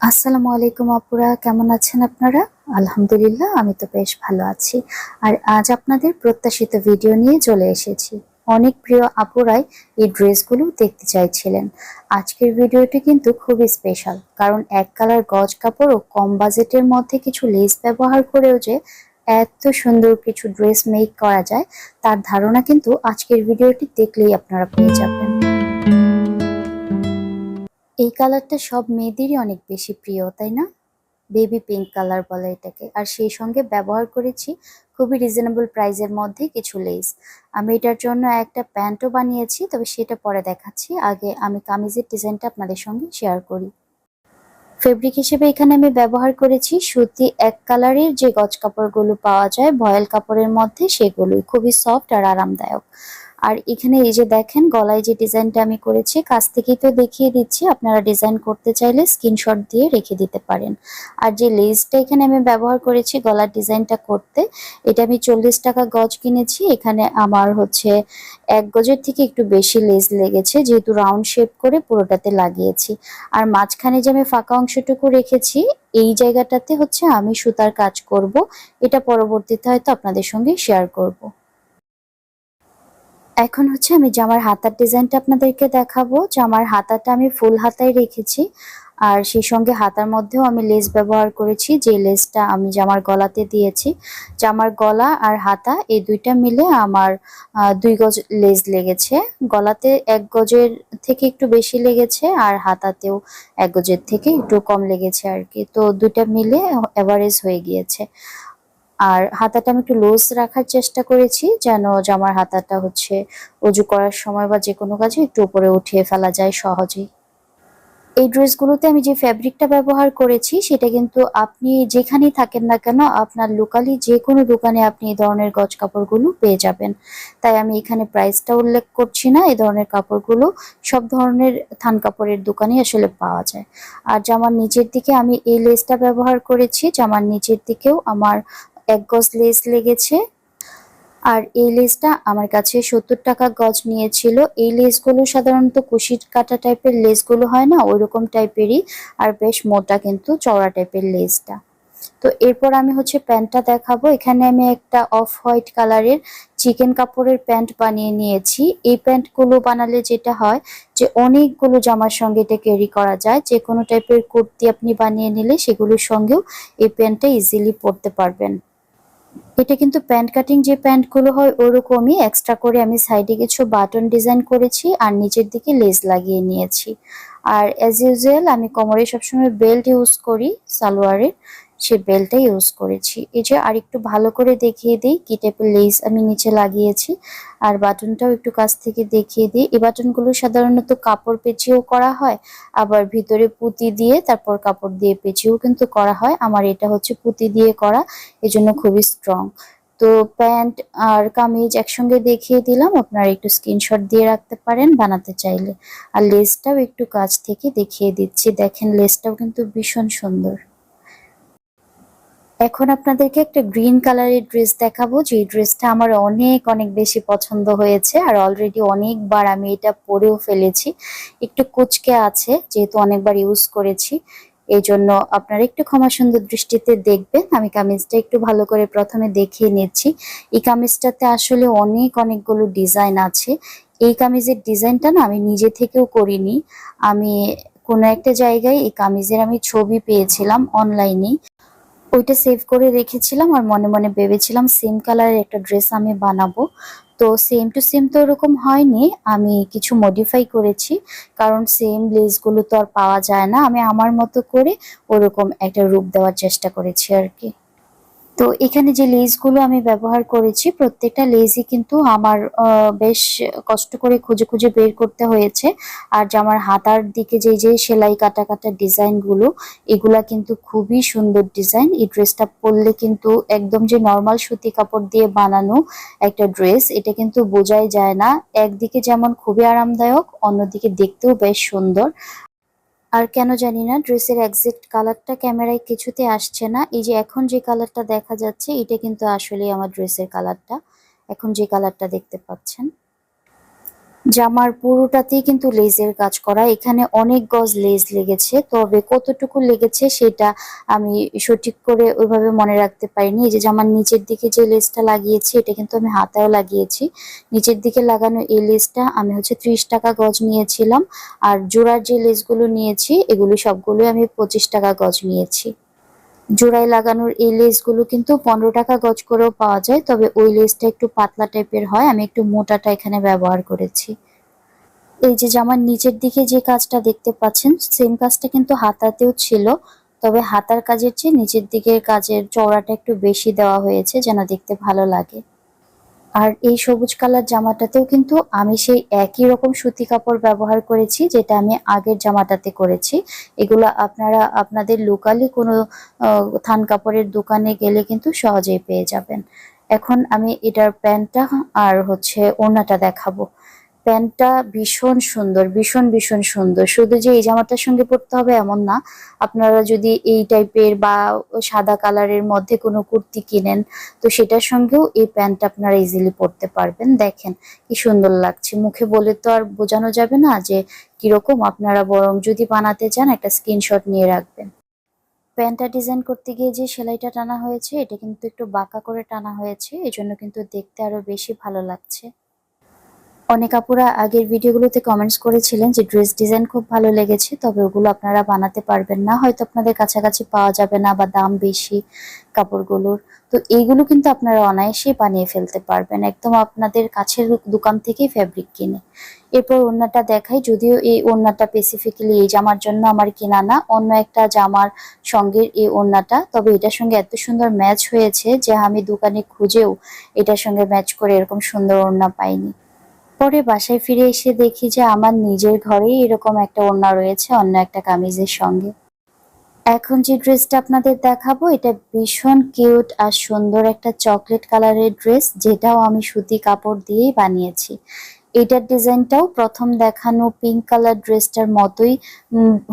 আসসালামু আলাইকুম আপুরা, কেমন আছেন আপনারা? আলহামদুলিল্লাহ, আমি তো বেশ ভালো আছি। আর আজ আপনাদের প্রত্যাশিত ভিডিও নিয়ে চলে এসেছি। অনেক প্রিয় আপুরাই এই ড্রেসগুলো দেখতে চাইছিলেন। আজকের ভিডিওটি কিন্তু খুবই স্পেশাল কারণ এক কালার গজ কাপড় ও কম বাজেটের মধ্যে কিছু লেস ব্যবহার করেও যে এত সুন্দর কিছু ড্রেস মেক করা যায়, তার ধারণা কিন্তু আজকের ভিডিওটি দেখলেই আপনারা পেয়ে যাবেন। এই কালারটা সব মেয়েদেরই অনেক বেশি প্রিয়, তাই না? বেবি পিঙ্ক কালার বলে এটাকে। আর সেই সঙ্গে ব্যবহার করেছি খুবই রিজনেবল প্রাইসের মধ্যে কিছু লেস আমি এটার জন্য একটা প্যান্টও বানিয়েছি, তবে সেটা পরে দেখাচ্ছি। আগে আমি কামিজের ডিজাইনটা আপনাদের সঙ্গে শেয়ার করি। ফেব্রিক হিসেবে এখানে আমি ব্যবহার করেছি সুতি এক কালারের যে গজ কাপড়গুলো পাওয়া যায়, ভয়েল কাপড়ের মধ্যে সেগুলোই। খুবই সফট আর আরামদায়ক। আর এখানে এই যে দেখেন, গলায় যে ডিজাইনটা আমি করেছি, কাছ থেকেই তো দেখিয়ে দিচ্ছি। আপনারা ডিজাইন করতে চাইলে স্ক্রিনশট দিয়ে রেখে দিতে পারেন। আর যে লেসটা এখানে আমি ব্যবহার করেছি, গলার ডিজাইনটা করতে, এটা আমি চল্লিশ টাকা গজ কিনেছি। এখানে আমার হচ্ছে এক গজের থেকে একটু বেশি লেস লেগেছে, যেহেতু রাউন্ড শেপ করে পুরোটাতে লাগিয়েছি। আর মাঝখানে যে আমি ফাঁকা অংশটুকু রেখেছি, এই জায়গাটাতে হচ্ছে আমি সুতার কাজ করব। এটা পরবর্তীতে হয়তো আপনাদের সঙ্গে শেয়ার করব। এখন হচ্ছে আমি জামার হাতার ডিজাইনটা আপনাদেরকে দেখাবো। জামার হাতাটা আমি ফুল হাতায় রেখেছি। আর সেই সঙ্গে হাতার মধ্যেও আমি লেস ব্যবহার করেছি, যে লেসটা আমি জামার গলাতে দিয়েছি। জামার গলা আর হাতা এই দুইটা মিলে আমার দুই গজ লেস লেগেছে। গলাতে এক গজের থেকে একটু বেশি লেগেছে আর হাতাতেও এক গজের থেকে একটু কম লেগেছে আর কি। তো দুইটা মিলে অ্যাভারেজ হয়ে গিয়েছে। আর হাতাটা আমি একটু লুজ রাখার চেষ্টা করেছি, যেন জামার হাতাটা হচ্ছে উজু করার সময় বা যে কোনো কাজে একটু উপরে উঠিয়ে ফেলা যায় সহজেই। এই ড্রেসগুলোতে আমি যে ফ্যাব্রিকটা ব্যবহার করেছি, সেটা কিন্তু আপনি যেখানেই থাকেন না কেন, আপনার লোকালি যে কোনো দোকানে আপনি এই ধরনের গজ কাপড়গুলো পেয়ে যাবেন। তাই আমি এখানে প্রাইসটা উল্লেখ করছি না, এই ধরনের কাপড়গুলো সব ধরনের থান কাপড়ের দোকানে আসলে পাওয়া যায়। আর জামার নিচের দিকে আমি এই লেসটা ব্যবহার করেছি, জামার নিচের দিকেও আমার এক গজ লেস লেগেছে। আর এই লেসটা আমার কাছে সত্তর টাকা গজ নিয়েছিল। এই লেসগুলো সাধারণত কুশির কাটা টাইপের লেসগুলো হয় না, ওইরকম টাইপেরই। আর বেশ মোটা কিন্তু চওড়া টাইপের লেসটা তো এরপর আমি হচ্ছে প্যান্টটা দেখাবো। এখানে আমি একটা অফ হোয়াইট কালারের চিকেন কাপড়ের প্যান্ট বানিয়ে নিয়েছি। এই প্যান্টগুলো বানালে যেটা হয় যে অনেকগুলো জামার সঙ্গে এটা ক্যারি করা যায়। যে কোনো টাইপের কুর্তি আপনি বানিয়ে নিলে সেগুলোর সঙ্গেও এই প্যান্টটা ইজিলি পরতে পারবেন। এটা কিন্তু প্যান্ট কাটিং যে প্যান্টগুলো হয় ওরকমই এক্সট্রা করে আমি সাইডে কিছু বাটন ডিজাইন করেছি আর নিচের দিকে লেস লাগিয়ে নিয়েছি। আর অ্যাজ ইউজুয়াল আমি কোমরে সবসময় বেল্ট ইউজ করি, সালোয়ারের। সে বেলটা ইউজ করেছি। এই যে আর একটু ভালো করে দেখিয়ে দিই কি টাইপের লেস আমি নিচে লাগিয়েছি। আর বাটনটাও একটু কাছ থেকে দেখিয়ে দিই। এই বাটনগুলো সাধারণত কাপড় পেঁচিয়েও করা হয়, আবার ভিতরে পুঁতি দিয়ে তারপর কাপড় দিয়ে পেঁচিয়েও কিন্তু করা হয়। আমার এটা হচ্ছে পুঁতি দিয়ে করা, এজন্য খুবই স্ট্রং তো প্যান্ট আর কামিজ একসঙ্গে দেখিয়ে দিলাম, আপনারা একটু স্ক্রিনশট দিয়ে রাখতে পারেন বানাতে চাইলে। আর লেসটাও একটু কাছ থেকে দেখিয়ে দিচ্ছি। দেখেন লেসটাও কিন্তু ভীষণ সুন্দর। এখন আপনাদেরকে একটা গ্রিন কালারের ড্রেস দেখাবো যে ড্রেসটা আমার অনেক অনেক বেশি পছন্দ হয়েছে আর অলরেডি অনেকবার আমি এটা পরেও ফেলেছি। একটু কুচকে আছে, যেহেতু অনেকবার ইউজ করেছি, এই জন্য আপনারা একটু ক্ষমা সুন্দর দৃষ্টিতে দেখবেন। আমি কামিজটা একটু ভালো করে প্রথমে দেখিয়ে নিচ্ছি। এই কামিজটাতে আসলে অনেক, অনেকগুলো ডিজাইন আছে। এই কামিজের ডিজাইনটা না আমি নিজে থেকেও করিনি। আমি কোনো একটা জায়গায় এই কামিজের আমি ছবি পেয়েছিলাম অনলাইনেই ওইটা সেভ করে রেখেছিলাম আর মনে মনে ভেবেছিলাম সেম কালারের একটা ড্রেস আমি বানাবো। তো সেম টু সেম তো ওরকম হয়নি, আমি কিছু মডিফাই করেছি, কারণ সেম লেসগুলো তো আর পাওয়া যায় না। আমি আমার মতো করে ওরকম একটা রূপ দেওয়ার চেষ্টা করেছি আর কি। তো এখানে যে লেসগুলো আমি ব্যবহার করেছি, প্রত্যেকটা লেসই কিন্তু আমার বেশ কষ্ট করে খুঁজে খুঁজে বের করতে হয়েছে। আর জামার হাতার দিকে যে যে সেলাই কাটা কাটা ডিজাইনগুলো এগুলা কিন্তু খুবই সুন্দর ডিজাইন এই ড্রেসটা পরলে কিন্তু একদম যে নর্মাল সুতি কাপড় দিয়ে বানানো একটা ড্রেস এটা কিন্তু বোঝাই যায় না। একদিকে যেমন খুবই আরামদায়ক, অন্যদিকে দেখতেও বেশ সুন্দর। আর কেন জানি না, ড্রেসের এক্সাক্ট কালারটা ক্যামেরায় কিছুতে আসছে না। এই যে এখন যে কালারটা দেখা যাচ্ছে, এটা কিন্তু আসলে আমার ড্রেসের কালারটা এখন যে কালারটা দেখতে পাচ্ছেন। জামার পুরোটাতেই কিন্তু লেজের কাজ করা। এখানে অনেক গজ লেজ লেগেছে, তবে কতটুকু লেগেছে সেটা আমি সঠিক করে ওইভাবে মনে রাখতে পারিনি। এই যে জামার নিচের দিকে যে লেসটা লাগিয়েছি, এটা কিন্তু আমি হাতায়ও লাগিয়েছি। নিচের দিকে লাগানো এই লেসটা আমি হচ্ছে ত্রিশ টাকা গজ নিয়েছিলাম। আর জোড়ার যে লেসগুলো নিয়েছি, এগুলো সবগুলো আমি পঁচিশ টাকা গজ নিয়েছি। জোড়ায় লাগানোর এই লেসগুলো কিন্তু পনেরো টাকা গজ করেও পাওয়া যায়। তবে ওই লেসটা একটু পাতলা টাইপের হয়। আমি একটু মোটাটা এখানে ব্যবহার করেছি। এই যে জামার নিচের দিকে যে কাজটা দেখতে পাচ্ছেন সেম কাজটা কিন্তু হাতাতেও ছিল। তবে হাতার কাজের চেয়ে নিচের দিকের কাজের চওড়াটা একটু বেশি দেওয়া হয়েছে যেন দেখতে ভালো লাগে। আর এই সবুজ কালার জামাটাতেও কিন্তু আমি সেই একই রকম সুতি কাপড় ব্যবহার করেছি, যেটা আমি আগের জামাটাতে করেছি। এগুলো আপনারা, আপনাদের লোকালি কোনো থান কাপড়ের দোকানে গেলে কিন্তু সহজেই পেয়ে যাবেন। এখন আমি এটার প্যান্টটা আর হচ্ছে ওড়নাটা দেখাবো। প্যান্টটা ভীষণ সুন্দর, ভীষণ ভীষণ সুন্দর। শুধু যে এই জামাটার সঙ্গে পরতে হবে এমন না, আপনারা যদি এই টাইপের বা সাদা কালারের মধ্যে কোনো কুর্তি কিনেন, তো সেটার সঙ্গেও এই প্যান্টটা আপনারা ইজিলি পরতে পারবেন। দেখেন কি সুন্দর লাগছে। মুখে বলে তো আর বোঝানো যাবে না যে কীরকম আপনারা বরং যদি বানাতে চান, একটা স্ক্রিনশট নিয়ে রাখবেন। প্যান্টটা ডিজাইন করতে গিয়ে যে সেলাইটা টানা হয়েছে, এটা কিন্তু একটু বাঁকা করে টানা হয়েছে, এজন্য কিন্তু দেখতে আরও বেশি ভালো লাগছে। অনেক আপুরা আগের ভিডিওগুলোতে কমেন্টস করেছিলেন যে ড্রেস ডিজাইন খুব ভালো লেগেছে, তবে ওগুলো আপনারা বানাতে পারবেন না। হয়তো আপনাদের কাছাকাছি পাওয়া যাবে না বা দাম বেশি কাপড়গুলোর। তো এইগুলো কিন্তু আপনারা অনায়াসেই বানিয়ে ফেলতে পারবেন। একদম আপনাদের কাছের দোকান থেকেই ফ্যাব্রিক কিনে। এরপর ওড়নাটা দেখাই। যদিও এই ওড়নাটা স্পেসিফিক্যালি এই জামার জন্য আমার কেনা না, অন্য একটা জামার সঙ্গে এই ওড়নাটা। তবে এটার সঙ্গে এত সুন্দর ম্যাচ হয়েছে যে আমি দোকানে খুঁজেও এটার সঙ্গে ম্যাচ করে এরকম সুন্দর ওড়না পাইনি। পরে বাসায় ফিরে এসে দেখি যে আমার নিজের ঘরেই এরকম একটা ওড়না রয়েছে, অন্য একটা কামিজের সঙ্গে। এখন যে ড্রেসটা আপনাদের দেখাবো, এটা ভীষণ কিউট আর সুন্দর একটা চকলেট কালারের ড্রেস, যেটাও আমি সুতি কাপড় দিয়েই বানিয়েছি। এটার ডিজাইনটাও প্রথম দেখানো পিঙ্ক কালার ড্রেসটার মতোই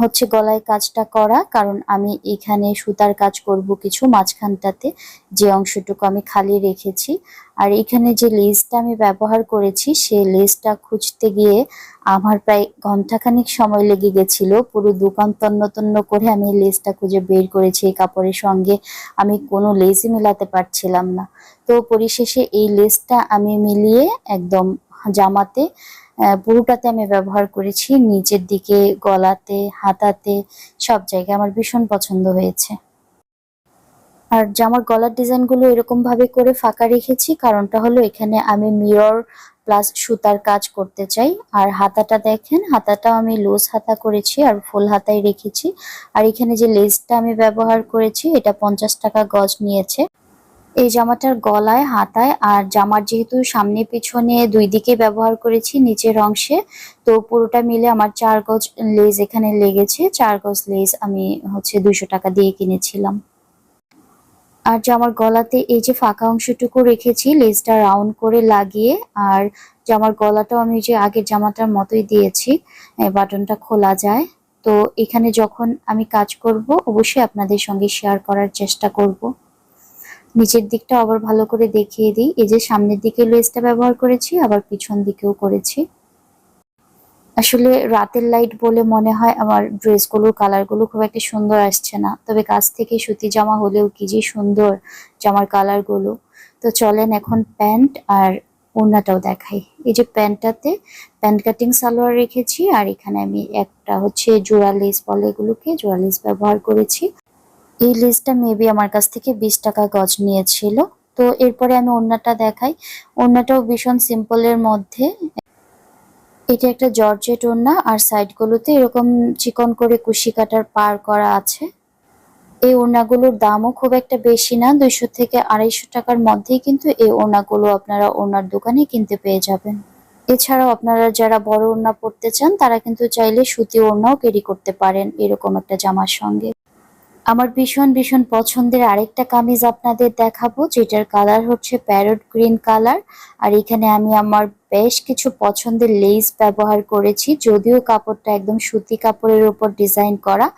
হচ্ছে গলায় কাজটা করা। কারণ আমি এখানে সুতার কাজ করব কিছু মাঝখানটাতে, যে অংশটুকু আমি খালি রেখেছি। আর এখানে যে লেসটা আমি ব্যবহার করেছি সেই লেসটা খুঁজতে গিয়ে আমার প্রায় ঘন্টাখানিক সময় লেগে গেছিল। পুরো দোকান তন্ন তন্ন করে আমি লেসটা খুঁজে বের করেছি এই কাপড়ের সঙ্গে। আমি কোনো লেসই মেলাতে পারছিলাম না। তো পরিশেষে এই লেসটা আমি মিলিয়ে একদম জামাতে পুরোটাতে আমি ব্যবহার করেছি। নিচের দিকে, গলাতে, হাতাতে, সব জায়গায় আমার ভীষণ পছন্দ হয়েছে। আর জামার গলার ডিজাইনগুলো এরকম ভাবে করে ফাঁকা রেখেছি, কারণটা হলো এখানে আমি মিরর প্লাস সুতার কাজ করতে চাই। আর হাতাটা দেখেন, হাতাটাও আমি লুজ হাতা করেছি আর ফুল হাতায় রেখেছি। আর এখানে যে লেসটা আমি ব্যবহার করেছি, এটা পঞ্চাশ টাকা গজ নিয়েছে। এই জামাটার গলায়, হাতায় আর জামার যেহেতু সামনে পিছনে দুই দিকে ব্যবহার করেছি, নিচের অংশে, তো পুরোটা মিলে আমার চার গজ লেস এখানে লেগেছে। চার গজ লেস আমি হচ্ছে দুইশো টাকা দিয়ে কিনেছিলাম। আর জামার গলাতে এই যে ফাঁকা অংশটুকু রেখেছি লেজটা রাউন্ড করে লাগিয়ে, আর জামার গলাটাও আমি যে আগের জামাটার মতোই দিয়েছি বাটনটা খোলা যায়। তো এখানে যখন আমি কাজ করব, অবশ্যই আপনাদের সঙ্গে শেয়ার করার চেষ্টা করব। নিচের দিকটা আবার ভালো করে দেখিয়ে দিই। এই যে সামনের দিকে লেসটা ব্যবহার করেছি, আবার পিছন দিকেও করেছি। আসলে রাতের লাইট বলে মনে হয় আমার ড্রেসগুলোর কালারগুলো খুব একটা সুন্দর আসছে না। তবে কাছ থেকে সুতি জামা হলেও কি যে সুন্দর জামার কালারগুলো তো চলেন এখন প্যান্ট আর ওড়নাটাও দেখাই। এই যে প্যান্টটাতে প্যান্ট কাটিং সালোয়ার রেখেছি, আর এখানে আমি একটা হচ্ছে জোড়া লেস বলে এগুলোকে জোড়া লেস ব্যবহার করেছি। এই লেসটা মেবি আমার কাছ থেকে বিশ টাকা গজ নিয়েছিল। তো এরপরে আমি ওড়নাটা দেখাই। ওড়নাটাও ভীষণ সিম্পলের মধ্যে। এটা একটা জর্জেট ওড়না আর সাইডগুলোতে এরকম চিকন করে কুশি কাটার পার করা আছে। এই ওড়নাগুলোর দামও খুব একটা বেশি না, দুইশো থেকে আড়াইশো টাকার মধ্যেই কিন্তু এই ওড়নাগুলো আপনারা ওড়নার দোকানে কিনতে পেয়ে যাবেন। এছাড়াও আপনারা যারা বড় ওড়না পরতে চান, তারা কিন্তু চাইলে সুতি ওড়নাও ক্যারি করতে পারেন এরকম একটা জামার সঙ্গে। আমার ভীষণ ভীষণ পছন্দের আরেকটা কামিজ আপনাদের দেখাবো, যেটার কালার হচ্ছে প্যারট গ্রিন কালার আর এখানে আমি আমার বেশ কিছু পছন্দের লেস ব্যবহার করেছি, যদিও কাপড়টা একদম সুতি কাপড়ের উপর ডিজাইন করা।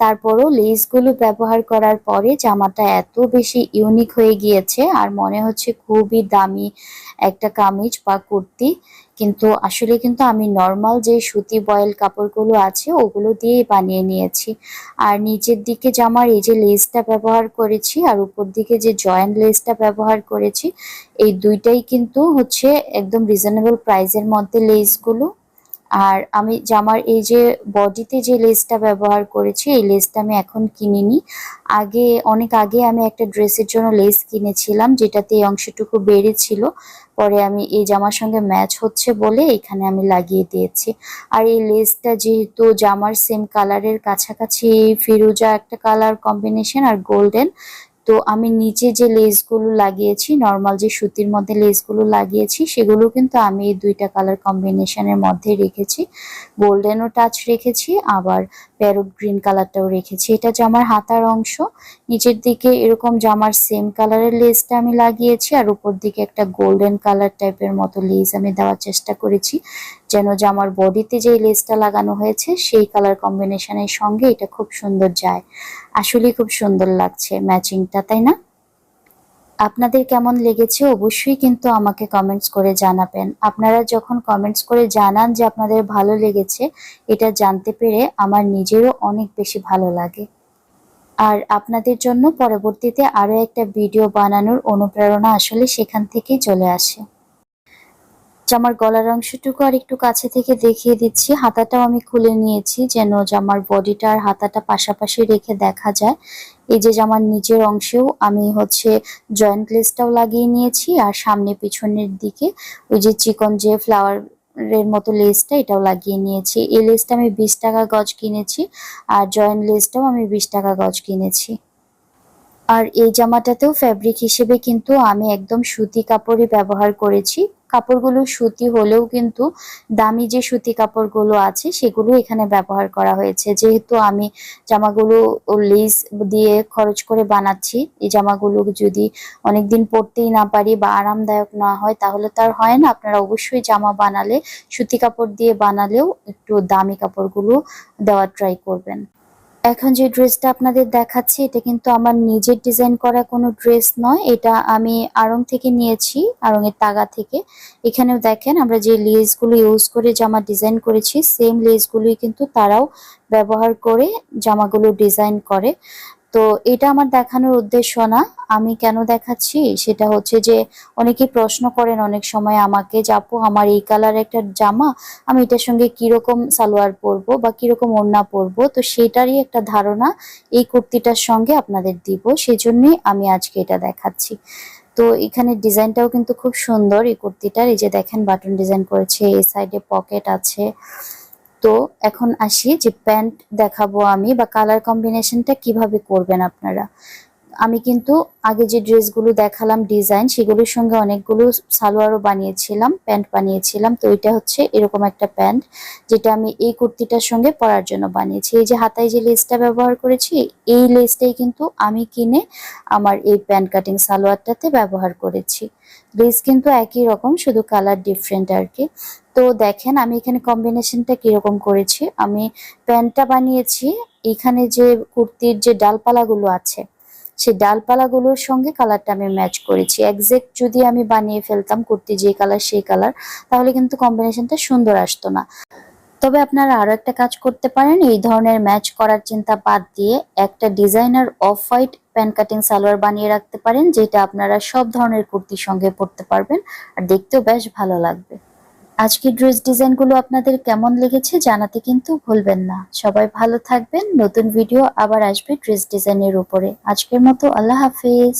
তারপরও লেসগুলো ব্যবহার করার পরে জামাটা এত বেশি ইউনিক হয়ে গিয়েছে, আর মনে হচ্ছে খুবই দামি একটা কামিজ বা কুর্তি। কিন্তু আসলে কিন্তু আমি নর্মাল যে সুতি বয়েল কাপড়গুলো আছে, ওগুলো দিয়েই বানিয়ে নিয়েছি। আর নিচের দিকে জামার এই যে লেসটা ব্যবহার করেছি আর উপর দিকে যে জয়েন্ট লেসটা ব্যবহার করেছি, এই দুইটাই কিন্তু হচ্ছে একদম রিজনেবল প্রাইসের মধ্যে লেসগুলো আর আমি জামার এই যে বডিতে যে লেসটা ব্যবহার করেছি, এই লেসটা আমি এখন কিনিনি। আগে, অনেক আগে আমি একটা ড্রেসের জন্য লেস কিনেছিলাম, যেটাতে এই অংশটুকু বেড়েছিল। পরে আমি এই জামার সঙ্গে ম্যাচ হচ্ছে বলে এখানে আমি লাগিয়ে দিয়েছি। আর এই লেসটা যেহেতু জামার সেম কালারের কাছাকাছি ফিরোজা একটা কালার কম্বিনেশন আর গোল্ডেন তো আমি নিচে যে লেসগুলো লাগিয়েছি নর্মাল যে সুতির মধ্যে লেসগুলো লাগিয়েছি, সেগুলো কিন্তু আমি এই দুইটা কালার কম্বিনেশনের মধ্যে রেখেছি। গোল্ডেনও টাচ রেখেছি, আবার প্যারোট গ্রিন কালারটাও রেখেছি। এটা জামার হাতার অংশ। নিচের দিকে এরকম জামার সেম কালারের লেসটা আমি লাগিয়েছি আর উপর দিকে একটা গোল্ডেন কালার টাইপের মতো লেস আমি দেওয়ার চেষ্টা করেছি। যেন জামার বডিতে যে লেসটা লাগানো হয়েছে, সেই কালার কম্বিনেশনের সঙ্গে এটা খুব সুন্দর যায়। আসলেই খুব সুন্দর লাগছে ম্যাচিংটা তাই না? আপনাদের কেমন লেগেছে অবশ্যই কিন্তু আমাকে কমেন্টস করে জানাবেন। আপনারা যখন কমেন্টস করে জানান যে আপনাদের ভালো লেগেছে, এটা জানতে পেরে আমার নিজেরও অনেক বেশি ভালো লাগে। আর আপনাদের জন্য পরবর্তীতে আরও একটা ভিডিও বানানোর অনুপ্রেরণা আসলে সেখান থেকেই চলে আসে। জামার গলার অংশটুকু আর একটু কাছে থেকে দেখিয়ে দিচ্ছি। হাতাটাও আমি খুলে নিয়েছি যেন জামার বডিটা আর হাতাটা পাশাপাশি রেখে দেখা যায়। এই যে জামার নিচের অংশেও আমি হচ্ছে জয়েন্ট লেসটাও লাগিয়ে নিয়েছি আর সামনে পিছনের দিকে ওই যে চিকন যে ফ্লাওয়ার এর মতো লেসটা এটাও লাগিয়ে নিয়েছি। এই লেসটা আমি বিশ টাকা গজ কিনেছি আর জয়েন্ট লেসটাও আমি বিশ টাকা গজ কিনেছি। আর এই জামাটাতেও ফ্যাব্রিক হিসেবে কিন্তু আমি একদম সুতি কাপড়ই ব্যবহার করেছি। কাপড়গুলো সুতি হলেও কিন্তু দামি যে সুতি কাপড়গুলো আছে, সেগুলো এখানে ব্যবহার করা হয়েছে। যেহেতু আমি জামাগুলো লেস দিয়ে খরচ করে বানাচ্ছি, এই জামাগুলো যদি অনেকদিন পরতেই না পারি বা আরামদায়ক না হয়, তাহলে তো আর হয় না। আপনারা অবশ্যই জামা বানালে, সুতি কাপড় দিয়ে বানালেও একটু দামি কাপড়গুলো দেওয়ার ট্রাই করবেন। এখন যে ড্রেসটা আপনাদের দেখাচ্ছি, এটা কিন্তু আমার নিজের ডিজাইন করা কোনো ড্রেস নয়। এটা আমি আড়ং থেকে নিয়েছি, আড়ংয়ের তাগা থেকে। এখানেও দেখেন, আমরা যে লেসগুলো ইউজ করে জামা ডিজাইন করেছি, সেম লেসগুলোই কিন্তু তারাও ব্যবহার করে জামাগুলো ডিজাইন করে। তো এটা আমার দেখানোর উদ্দেশ্য না। আমি কেন দেখাচ্ছি? সেটা হচ্ছে যে অনেকে প্রশ্ন করেন অনেক সময় আমাকে যে, আপু, আমার এই কালার একটা জামা, আমি এটার সঙ্গে কীরকম সালোয়ার পরবো বা কীরকম ওড়না পরবো? তো সেটারই একটা ধারণা এই কুর্তিটার সঙ্গে আপনাদের দিব। সেই জন্যই আমি আজকে এটা দেখাচ্ছি। তো এখানে ডিজাইনটাও কিন্তু খুব সুন্দর এই কুর্তিটার। এই যে দেখেন, বাটন ডিজাইন করেছে, এই সাইডে পকেট আছে। তো এখন আসি যে প্যান্ট দেখাবো আমি বা কালার কম্বিনেশনটা কীভাবে করবেন আপনারা। আমি কিন্তু আগে যে ড্রেসগুলো দেখালাম, ডিজাইন, সেগুলোর সঙ্গে অনেকগুলো সালোয়ারও বানিয়েছিলাম, প্যান্ট বানিয়েছিলাম। তো এটা হচ্ছে এরকম একটা প্যান্ট, যেটা আমি এই কুর্তিটার সঙ্গে পরার জন্য বানিয়েছি। এই যে হাতায় যে লেসটা ব্যবহার করেছি, এই লেসটাই কিন্তু আমি কিনে আমার এই প্যান্ট কাটিং সালোয়ারটাতে ব্যবহার করেছি। লেস কিন্তু একই রকম, শুধু কালার ডিফারেন্ট আর কি। তো দেখেন আমি এখানে কম্বিনেশনটা কীরকম করেছি। আমি প্যান্টটা বানিয়েছি, এখানে যে কুর্তির যে ডালপালাগুলো আছে সেই ডালপালাগুলোর সঙ্গে কালারটা আমি ম্যাচ করেছি। একজ্যাক্ট যদি আমি বানিয়ে ফেলতাম কুর্তি যে কালার সেই কালার তাহলে কিন্তু কম্বিনেশনটা সুন্দর আসতো না। তবে আপনারা আরও একটা কাজ করতে পারেন, এই ধরনের ম্যাচ করার চিন্তা বাদ দিয়ে একটা designer off white pant cutting salwar বানিয়ে রাখতে পারেন, যেটা আপনারা সব ধরনের কুর্তির সঙ্গে পরতে পারবেন, আর দেখতেও বেশ ভালো লাগবে। আজকের ড্রেস ডিজাইনগুলো আপনাদের কেমন লেগেছে জানাতে কিন্তু ভুলবেন না। সবাই ভালো থাকবেন, নতুন ভিডিও আবার আসবে ড্রেস ডিজাইনের উপরে। আজকের মতো আল্লাহ হাফিজ।